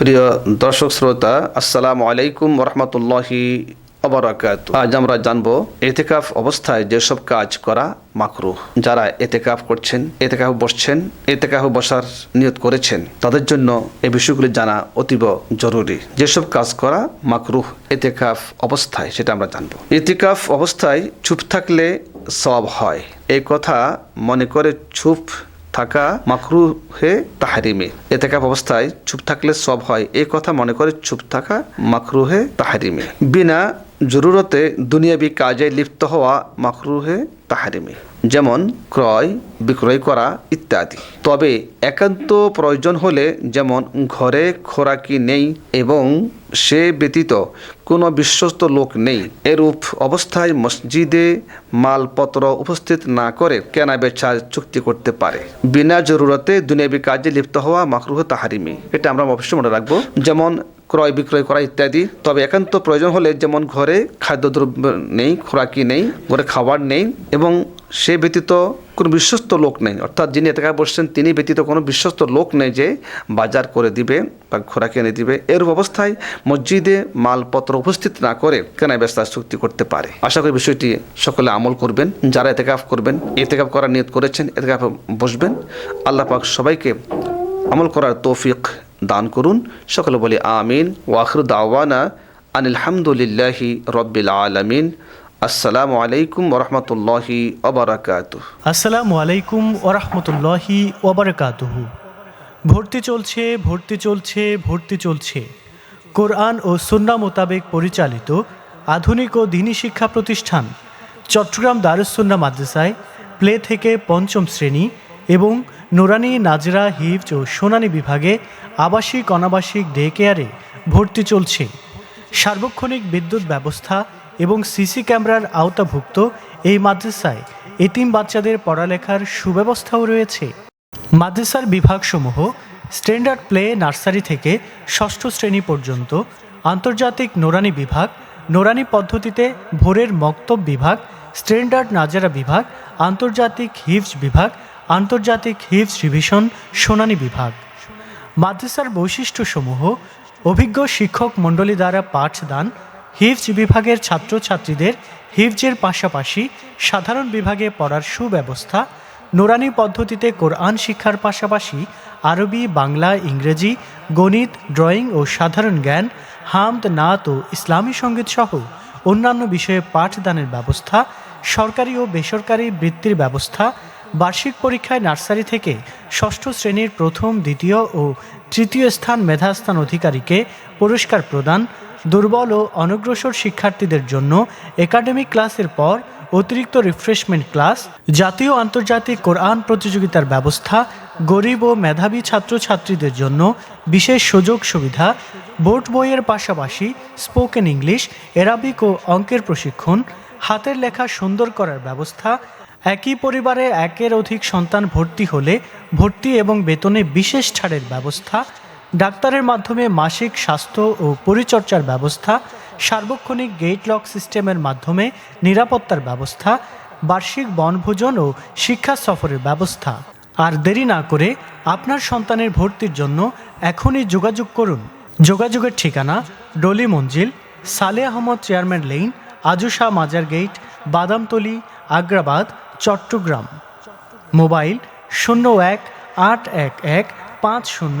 প্রিয় দর্শক শ্রোতা, আসসালামু আলাইকুম রহমতুল্লাহি অবরাকাত আজ আমরা জানব এতেকাফ অবস্থায় যেসব কাজ করা মাকরু যারা এতেকাফ করছেন, এতেকাফ বসছেন, এতেকাফ বসার নিয়ত করেছেন, তাদের জন্য এই বিষয়গুলি জানা অতীব জরুরি। যেসব কাজ করা মাকরুহ এতেকাফ অবস্থায়, সেটা আমরা জানব। এতেকাফ অবস্থায় চুপ থাকলে সব হয়। এই কথা মনে করে চুপ থাকা মাকরু হে তাহারিমে। এতেকাপ অবস্থায় চুপ থাকলে সব হয়। এই কথা মনে করে চুপ থাকা মাকরু হে তাহারিমে। বিনা জরুরতে দুনিয়াবি কাজে লিপ্ত হওয়া মাকরুহে তাহারিমে, যেমন ক্রয়, বিক্রয় করা ইত্যাদি। তবে একান্ত প্রয়োজন হলে যেমন ঘরে খোরাকি নেই এবং সে ব্যতীত কোনো বিশ্বস্ত লোক নেই, এরূপ অবস্থায় মসজিদে মালপত্র উপস্থিত না করে কেনা বেচা চুক্তি করতে পারে। বিনা জরুরতে দুনিয়াবি কাজে লিপ্ত হওয়া মাকরুহ তাহারিমি। এটা আমরা অবশ্যই মনে রাখব। যেমন ক্রয়, বিক্রয় করা ইত্যাদি। তবে একান্ত প্রয়োজন হলে যেমন ঘরে খাদ্যদ্রব্য নেই, খোরাকি নেই, ঘরে খাবার নেই এবং সে ব্যতীত কোনো বিশ্বস্ত লোক নেই। অর্থাৎ যিনি এতে বসছেন তিনি ব্যতীত কোনো বিশ্বস্ত লোক নেই যে বাজার করে দিবে বা খোরাকি এনে দিবে। এরূপ অবস্থায় মসজিদে মালপত্র উপস্থিত না করে কেনা ব্যস্তা চুক্তি করতে পারে? আশা করি বিষয়টি সকলে আমল করবেন, যারা এতেকাফ করবেন, এতেকাফ করার নিয়ত করেছেন, এতেকাফ বসবেন। আল্লাহ পাক সবাইকে আমল করার তৌফিক দান করুন। সকলে বলি আমিন। ওয়াখর দাওয়ানা আনিলহামদুলিল্লাহি রব্বিল আলমিন। আসসালামু আলাইকুম রহমতুল্লাহি অবরাকাত আসসালামু আলাইকুম ওরহমতুল্লাহি ওবরকাতুহু। ভর্তি চলছে ভর্তি চলছে ভর্তি চলছে। কোরআন ও সুন্না মোতাবেক পরিচালিত আধুনিক ও দিনী শিক্ষা প্রতিষ্ঠান চট্টগ্রাম দারুসুন্না মাদ্রাসায় প্লে থেকে পঞ্চম শ্রেণি এবং নোরানি, নাজরা, হিফজ ও সোনানী বিভাগে আবাসিক, অনাবাসিক ডে কেয়ারে ভর্তি চলছে। সার্বক্ষণিক বিদ্যুৎ ব্যবস্থা এবং সিসি ক্যামেরার আওতাভুক্ত এই মাদ্রাসায় এতিম বাচ্চাদের পড়ালেখার সুব্যবস্থাও রয়েছে। মাদ্রাসার বিভাগসমূহ স্ট্যান্ডার্ড প্লে নার্সারি থেকে ষষ্ঠ শ্রেণি পর্যন্ত, আন্তর্জাতিক নোরানি বিভাগ, নোরানি পদ্ধতিতে ভোরের মক্তব বিভাগ, স্ট্যান্ডার্ড নাজারা বিভাগ, আন্তর্জাতিক হিফজ বিভাগ, আন্তর্জাতিক হিফজ রিভিশন, সোনানী বিভাগ। মাদ্রাসার বৈশিষ্ট্যসমূহ, অভিজ্ঞ শিক্ষক মণ্ডলী দ্বারা পাঠদান হিফজ বিভাগের ছাত্রছাত্রীদের হিফজের পাশাপাশি সাধারণ বিভাগে পড়ার সুব্যবস্থা, নোরানি পদ্ধতিতে কোরআন শিক্ষার পাশাপাশি আরবি, বাংলা, ইংরেজি, গণিত, ড্রয়িং ও সাধারণ জ্ঞান, হামদ, নাত ও ইসলামী সংগীত সহ অন্যান্য বিষয়ে পাঠদানের ব্যবস্থা, সরকারি ও বেসরকারি বৃত্তির ব্যবস্থা, বার্ষিক পরীক্ষায় নার্সারি থেকে ষষ্ঠ শ্রেণির প্রথম, দ্বিতীয় ও তৃতীয় স্থান মেধাস্থান অধিকারীকে পুরস্কার প্রদান দুর্বল ও অনগ্রসর শিক্ষার্থীদের জন্য একাডেমিক ক্লাসের পর অতিরিক্ত রিফ্রেশমেন্ট ক্লাস জাতীয় আন্তর্জাতিক কোরআন প্রতিযোগিতার ব্যবস্থা, গরিব ও মেধাবী ছাত্রছাত্রীদের জন্য বিশেষ সুযোগ সুবিধা, বোর্ড বইয়ের পাশাপাশি স্পোকেন ইংলিশ এরাবিক ও অঙ্কের প্রশিক্ষণ, হাতের লেখা সুন্দর করার ব্যবস্থা, একই পরিবারে একের অধিক সন্তান ভর্তি হলে ভর্তি এবং বেতনে বিশেষ ছাড়ের ব্যবস্থা ডাক্তারের মাধ্যমে মাসিক স্বাস্থ্য ও পরিচর্যার ব্যবস্থা, সার্বক্ষণিক গেট লক সিস্টেমের মাধ্যমে নিরাপত্তার ব্যবস্থা, বার্ষিক বনভোজন ও শিক্ষা সফরের ব্যবস্থা। আর দেরি না করে আপনার সন্তানের ভর্তির জন্য এখনই যোগাযোগ করুন। যোগাযোগের ঠিকানা ডলি মঞ্জিল সালে আহমদ চেয়ারম্যান লেইন, আজুশা মাজার গেট বাদামতলি, আগ্রাবাদ, চট্টগ্রাম। মোবাইল শূন্য এক আট এক এক পাঁচ শূন্য